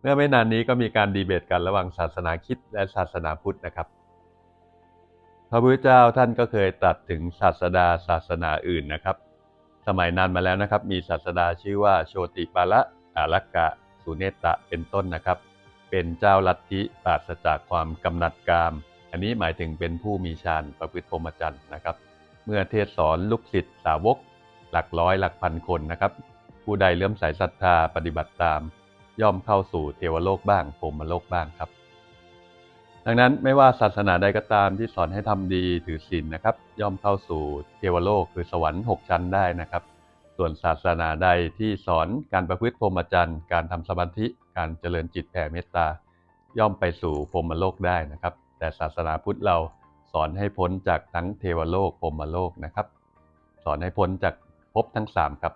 เมื่อไม่นานนี้ก็มีการดีเบตกันระหว่างศาสนาคิดและศาสนาพุทธนะครับ พระพุทธเจ้าท่านก็เคยตรัสถึงศาสดาศาสนาอื่นนะครับ สมัยนานมาแล้วนะครับ มีศาสดาชื่อว่าโชติปาละอารักกะสุเนตะเป็นต้นนะครับ เป็นเจ้าลัทธิปราศจากความกำหนัดกาม อันนี้หมายถึงเป็นผู้มีฌานประพฤติพรหมจรรย์นะครับ เมื่อเทศสอนลูกศิษย์สาวก หลักร้อยหลักพันคนนะครับ ผู้ใดเลื่อมใสศรัทธาปฏิบัติตาม ย่อมเข้าสู่เทวโลกบ้างพรมโลกบ้างครับ ดังนั้นไม่ว่าศาสนาใดก็ตามที่สอนให้ทำดีถือศีลนะครับ ย่อมเข้าสู่เทวโลกคือสวรรค์หกชั้นได้นะครับ ส่วนศาสนาใดที่สอนการประพฤติพรหมจรรย์ การทำสมาธิการเจริญจิตแผ่เมตตา ย่อมไปสู่พรหมโลกได้นะครับ แต่ศาสนาพุทธเราสอนให้พ้นจากทั้งเทวโลกพรหมโลกนะครับ สอนให้พ้นจากภพทั้งสามครับ